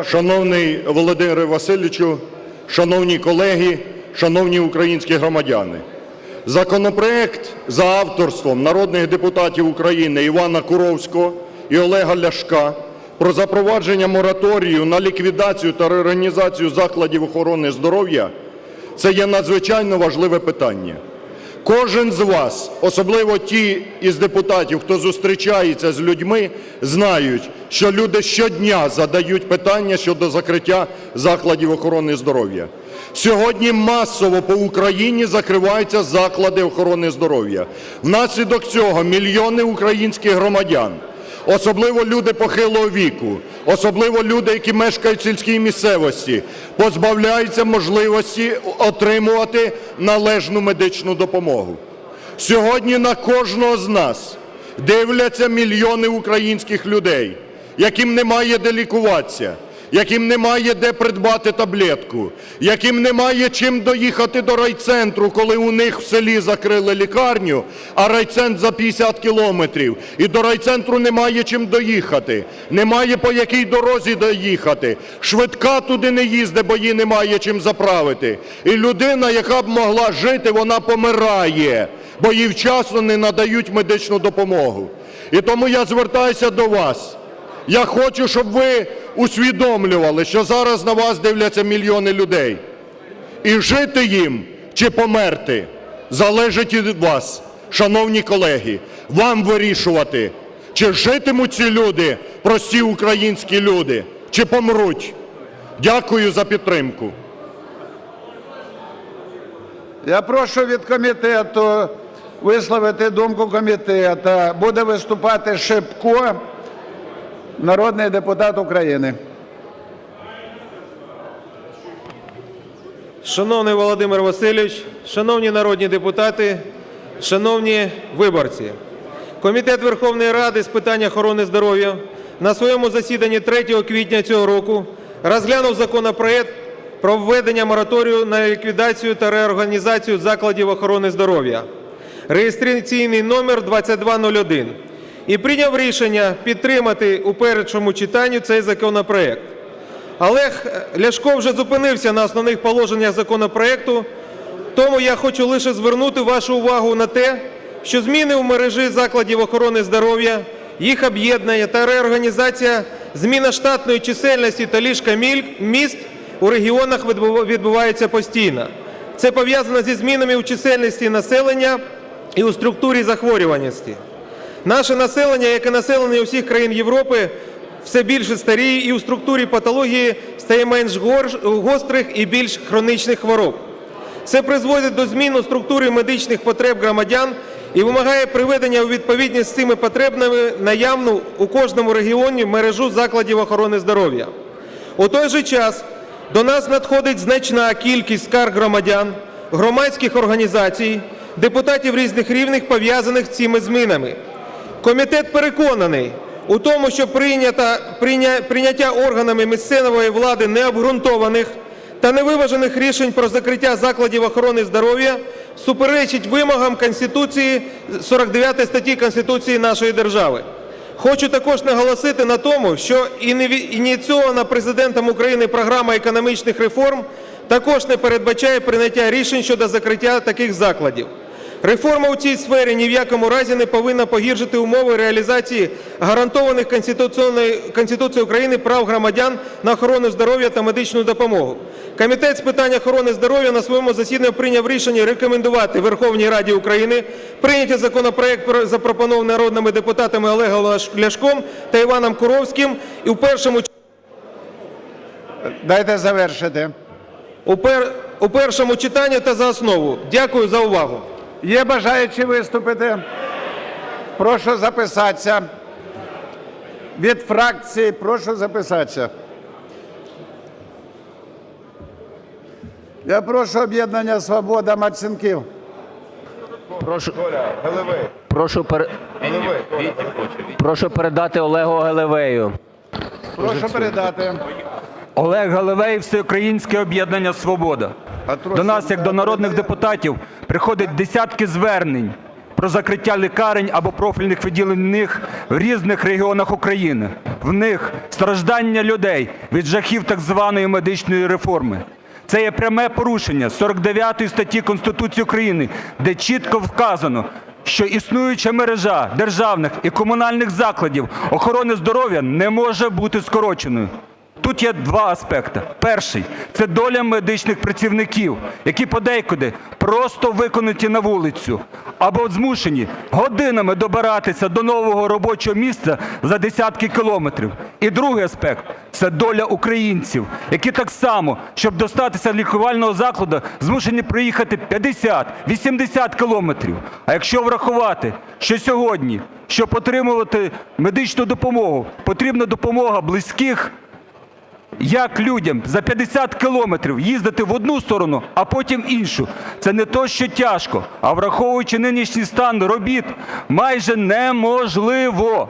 Шановний Володимире Васильовичу, шановні колеги, шановні українські громадяни! Законопроект за авторством народних депутатів України Івана Куровського і Олега Ляшка про запровадження мораторію на ліквідацію та реорганізацію закладів охорони здоров'я – це є надзвичайно важливе питання. Кожен з вас, особливо ті із депутатів, хто зустрічається з людьми, знають, що люди щодня задають питання щодо закриття закладів охорони здоров'я. Сьогодні масово по Україні закриваються заклади охорони здоров'я. Внаслідок цього мільйони українських громадян, особливо люди похилого віку, особливо люди, які мешкають в сільській місцевості, позбавляються можливості отримувати належну медичну допомогу. Сьогодні на кожного з нас дивляться мільйони українських людей, яким немає де лікуватися, яким немає де придбати таблетку, яким немає чим доїхати до райцентру, коли у них в селі закрили лікарню, а райцентр за 50 кілометрів, і до райцентру немає чим доїхати, немає по якій дорозі доїхати, швидка туди не їздить, бо їй немає чим заправити. І людина, яка б могла жити, вона помирає, бо їй вчасно не надають медичну допомогу. І тому я звертаюся до вас. Я хочу, щоб ви усвідомлювали, що зараз на вас дивляться мільйони людей. І жити їм чи померти залежить від вас, шановні колеги. Вам вирішувати, чи житимуть ці люди, прості українські люди, чи помруть. Дякую за підтримку. Я прошу від комітету висловити думку комітету. Буде виступати Шипко, народний депутат України. Шановний Володимир Васильович, шановні народні депутати, шановні виборці! Комітет Верховної Ради з питань охорони здоров'я на своєму засіданні 3 квітня цього року розглянув законопроект про введення мораторію на ліквідацію та реорганізацію закладів охорони здоров'я (реєстраційний номер 2201) і прийняв рішення підтримати у першому читанні цей законопроект. Олег Ляшко вже зупинився на основних положеннях законопроекту, тому я хочу лише звернути вашу увагу на те, що зміни у мережі закладів охорони здоров'я, їх об'єднання та реорганізація, зміна штатної чисельності та ліжка міст у регіонах відбу- відбувається постійно. Це пов'язано зі змінами у чисельності населення і у структурі захворюваності. Наше населення, як і населення усіх країн Європи, все більше старіє і у структурі патології стає менш гострих і більш хронічних хвороб. Це призводить до змін у структурі медичних потреб громадян і вимагає приведення у відповідність з цими потребами наявну у кожному регіоні мережу закладів охорони здоров'я. У той же час до нас надходить значна кількість скарг громадян, громадських організацій, депутатів різних рівнів, пов'язаних з цими змінами. Комітет переконаний у тому, що прийняття органами місцевої влади необґрунтованих та невиважених рішень про закриття закладів охорони здоров'я суперечить вимогам Конституції 49 статті Конституції нашої держави. Хочу також наголосити на тому, що ініційована Президентом України програма економічних реформ також не передбачає прийняття рішень щодо закриття таких закладів. Реформа у цій сфері ні в якому разі не повинна погіршити умови реалізації гарантованих Конституцією України прав громадян на охорону здоров'я та медичну допомогу. Комітет з питань охорони здоров'я на своєму засіданні прийняв рішення рекомендувати Верховній Раді України прийняти законопроект, про- запропонований народними депутатами Олегом Ляшком та Іваном Куровським, і в першому Дайте завершити. у першому читанні та за основу. Дякую за увагу. Є бажаючі виступити? Прошу записатися. Від фракції прошу записатися. Я прошу об'єднання «Свобода» Марцинків. Прошу, прошу, пере- прошу передати Олегу Галевею. Прошу передати. Олег Галилей, Всеукраїнське об'єднання «Свобода». До нас, як до народних депутатів, приходять десятки звернень про закриття лікарень або профільних відділень в в різних регіонах України. В них страждання людей від жахів так званої медичної реформи. Це є пряме порушення 49 статті Конституції України, де чітко вказано, що існуюча мережа державних і комунальних закладів охорони здоров'я не може бути скороченою. Тут є два аспекти. Перший це доля медичних працівників, які подейкуди просто виконуті на вулицю або змушені годинами добиратися до нового робочого місця за десятки кілометрів. І другий аспект це доля українців, які так само, щоб достатися лікувального закладу, змушені проїхати 50-80 кілометрів. А якщо врахувати, що сьогодні, щоб отримувати медичну допомогу, потрібна допомога близьких. Як людям за 50 кілометрів їздити в одну сторону, а потім іншу? Це не то, що тяжко, а враховуючи нинішній стан робіт, майже неможливо.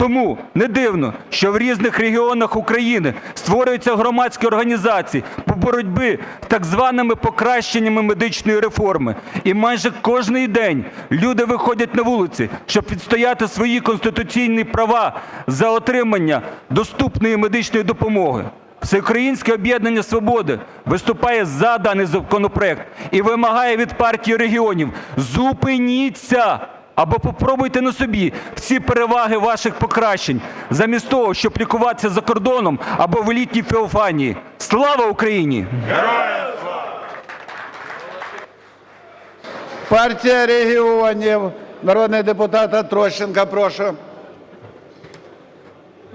Тому не дивно, що в різних регіонах України створюються громадські організації по боротьбі з так званими покращеннями медичної реформи. І майже кожний день люди виходять на вулиці, щоб відстояти свої конституційні права за отримання доступної медичної допомоги. Всеукраїнське об'єднання «Свободи» виступає за даний законопроект і вимагає від партії регіонів зупиніться або попробуйте на собі всі переваги ваших покращень, замість того, щоб лікуватися за кордоном або в елітній Феофанії. Слава Україні! Партія регіонів. Народний депутат Трощенка, прошу.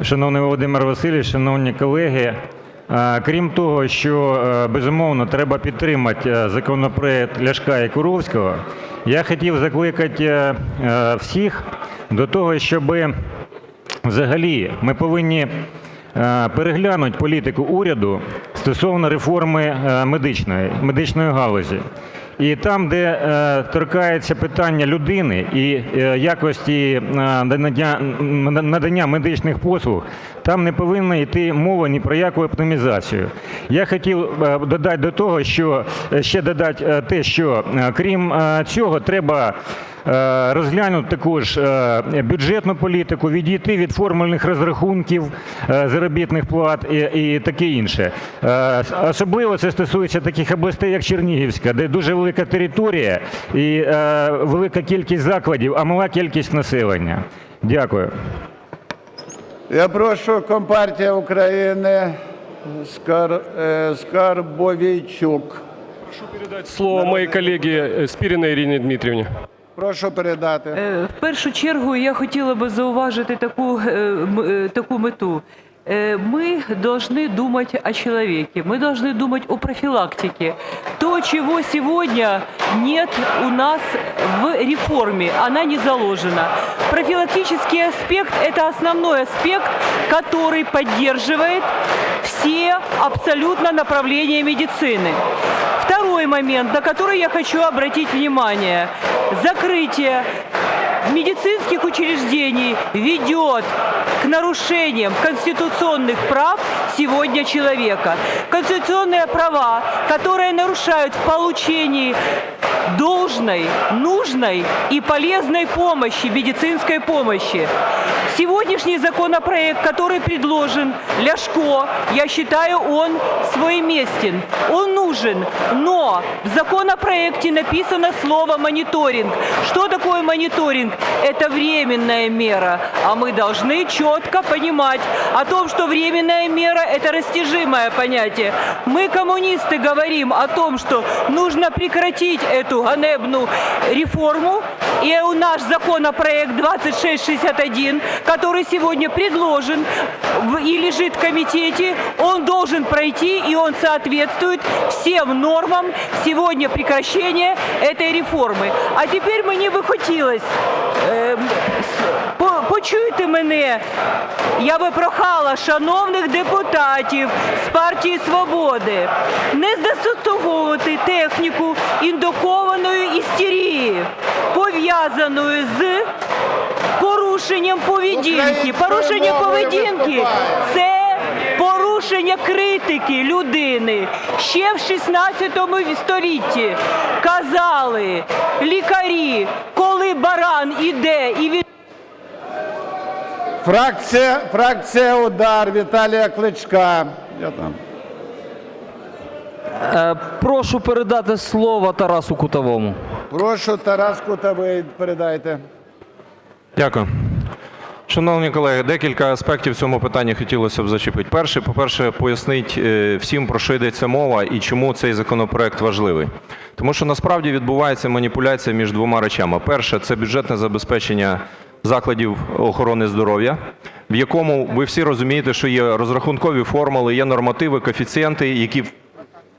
Шановний Володимир Васильович, шановні колеги, крім того, що е, безумовно треба підтримати е, законопроект Ляшка і Куровського, я хотів закликати е, е, всіх до того, щоб взагалі ми повинні е, переглянути політику уряду стосовно реформи е, медичної, медичної галузі. І там, де е, торкається питання людини і е, якості е, надання, надання медичних послуг, там не повинна йти мова ні про яку оптимізацію. Я хотів е, додати до того, що е, ще додати е, те, що крім цього, треба розглянути також бюджетну політику, відійти від формульних розрахунків заробітних плат і, і таке інше. Особливо це стосується таких областей, як Чернігівська, де дуже велика територія і велика кількість закладів, а мала кількість населення. Дякую. Я прошу Компартія України Скар... Прошу передати Слово моїй колегі э, Ірині Дмитрівні. Прошу передати. Е, В першу чергу я хотіла би зауважити таку, е, м- е, таку мету. Э, Мы должны думать о человеке, мы должны думать о профилактике. То, чего сегодня нет у нас в реформе, она не заложена. Профилактический аспект – это основной аспект, который поддерживает все абсолютно направления медицины. Второй момент, на который я хочу обратить внимание. Закрытие медицинских учреждений ведет к нарушениям конституционных прав сегодня человека. Конституционные права, которые нарушают в получении должной, нужной и полезной помощи, медицинской помощи. Сегодняшний законопроект, который предложен Ляшко, я считаю, он своеместен, он нужен, но в законопроекте написано слово мониторинг. Что такое мониторинг? Это временная мера, а мы должны четко понимать о том, что временная мера – это растяжимое понятие. Мы, коммунисты, говорим о том, что нужно прекратить эту ганебную реформу, и у наш законопроект 2661, который сегодня предложен и лежит в комитете, он должен пройти, и он соответствует всем нормам сегодня прекращения этой реформы. А теперь мені би хотілося, е, с- по- почуйте мене, я би прохала шановних депутатів з партії Свободи не застосовувати техніку індукованої істерії, пов'язаної з порушенням поведінки. Порушення поведінки. це порушення. критики людини. Ще в 16 столітті казали лікарі, коли баран іде і він Фракція, фракція «Удар» Віталія Кличка. Я там. Е, Прошу передати слово Тарасу Кутовому. Прошу Тарас Кутовий, передайте. Дякую. Шановні колеги, декілька аспектів в цьому питанні хотілося б зачепити. Перше, по-перше, пояснить е, всім, про що йдеться мова і чому цей законопроект важливий. Тому що насправді відбувається маніпуляція між двома речами. Перше – це бюджетне забезпечення закладів охорони здоров'я, в якому ви всі розумієте, що є розрахункові формули, є нормативи, коефіцієнти, які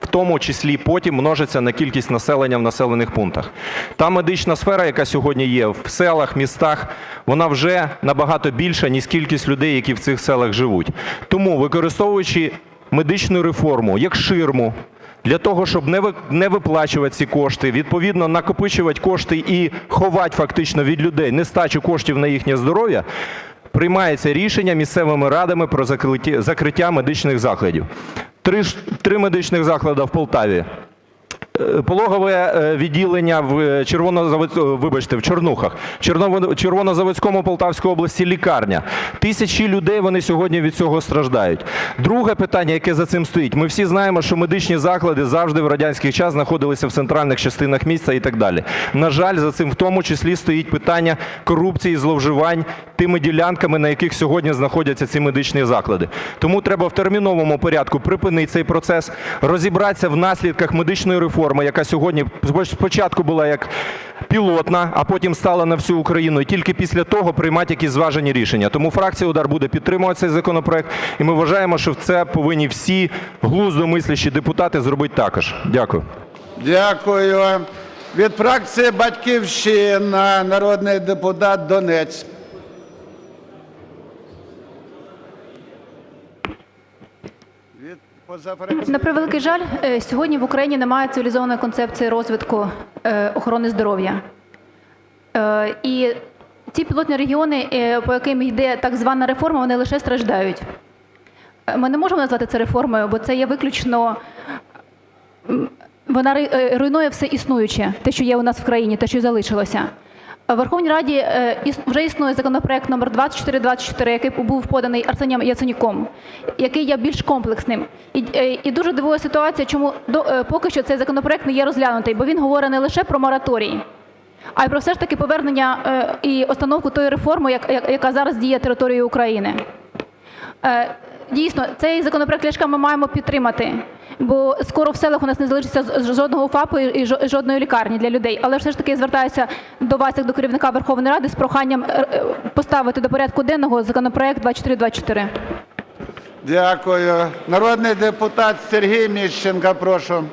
в тому числі потім множиться на кількість населення в населених пунктах. Та медична сфера, яка сьогодні є в селах, містах, вона вже набагато більша, ніж кількість людей, які в цих селах живуть. Тому, використовуючи медичну реформу як ширму, для того, щоб не виплачувати ці кошти, відповідно накопичувати кошти і ховати фактично від людей нестачу коштів на їхнє здоров'я, приймається рішення місцевими радами про закриття, медичних закладів. Три, медичних заклади в Полтаві. Е, Пологове е, відділення в Червонозаводськ... вибачте, в Черново- Червонозаводському Полтавської області лікарня. Тисячі людей вони сьогодні від цього страждають. Друге питання, яке за цим стоїть. Ми всі знаємо, що медичні заклади завжди в радянський час знаходилися в центральних частинах міста і так далі. На жаль, за цим в тому числі стоїть питання корупції, зловживань тими ділянками, на яких сьогодні знаходяться ці медичні заклади. Тому треба в терміновому порядку припинити цей процес, розібратися в наслідках медичної реформи, яка сьогодні спочатку була як пілотна, а потім стала на всю Україну, і тільки після того приймати якісь зважені рішення. Тому фракція «Удар» буде підтримувати цей законопроект, і ми вважаємо, що це повинні всі глуздо мислячі депутати зробити також. Дякую. Дякую. Від фракції Батьківщина народний депутат Донець. Від позафракційної- На превеликий жаль, е, сьогодні в Україні немає цивілізованої концепції розвитку е, охорони здоров'я. Е, І ті пілотні регіони, по яким йде так звана реформа, вони лише страждають. Ми не можемо назвати це реформою, бо це є виключно. Вона руйнує все існуюче, те, що є у нас в країні, те, що залишилося. В Верховній Раді е, вже існує законопроект номер 2424, який був поданий Арсенієм Яценюком, який є більш комплексним. І, е, і дуже дивує ситуація, чому до, е, поки що цей законопроект не є розглянутий, бо він говорить не лише про мораторій, а й про все ж таки повернення е, і остановку тої реформи, як- як- яка зараз діє територією України. Дійсно, цей законопроект Ляшка ми маємо підтримати, бо скоро в селах у нас не залишиться жодного ФАПу і жодної лікарні для людей. Але все ж таки звертаюся до вас, як до керівника Верховної Ради, з проханням е, е, поставити до порядку денного законопроект 2424. Дякую. Народний депутат Сергій Міщенко, прошу.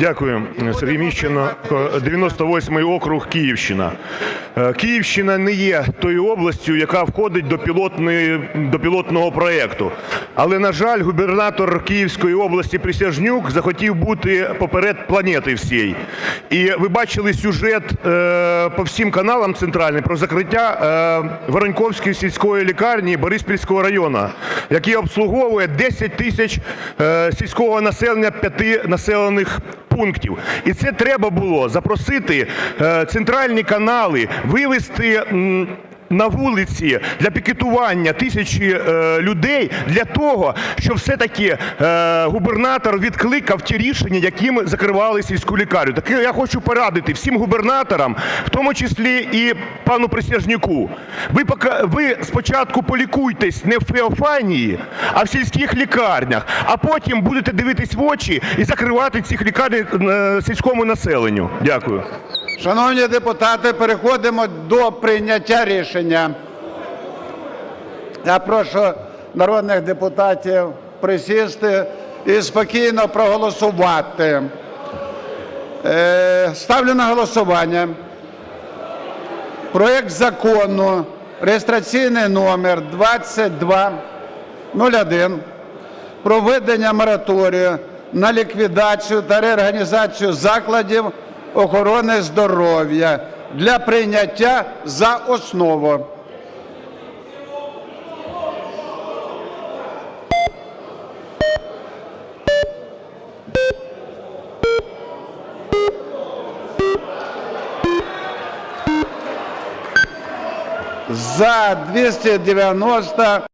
Дякую, Сергій Міщенко, 98-й округ Київщина. Е, Київщина не є тою областю, яка входить до пілотної до пілотного проєкту. Але на жаль, губернатор Київської області Присяжнюк захотів бути поперед планети всієї. І ви бачили сюжет е, по всім каналам центральним про закриття е, Вороньковської сільської лікарні Бориспільського району, який обслуговує 10 тисяч е, сільського населення п'яти населених пунктів. І це треба було запросити е, центральні канали, вивести. На вулиці для пікетування тисячі е, людей для того, щоб все-таки е, губернатор відкликав ті рішення, якими закривали сільську лікарню. Так я хочу порадити всім губернаторам, в тому числі і пану Присяжнюку. Ви спочатку полікуйтесь не в Феофанії, а в сільських лікарнях, а потім будете дивитись в очі і закривати цих лікарень е, сільському населенню. Дякую. Шановні депутати, переходимо до прийняття рішення. Я прошу народних депутатів присісти і спокійно проголосувати. Е, Ставлю на голосування проект закону реєстраційний номер 2201 про введення мораторію на ліквідацію та реорганізацію закладів охорони здоров'я для прийняття за основу. За 290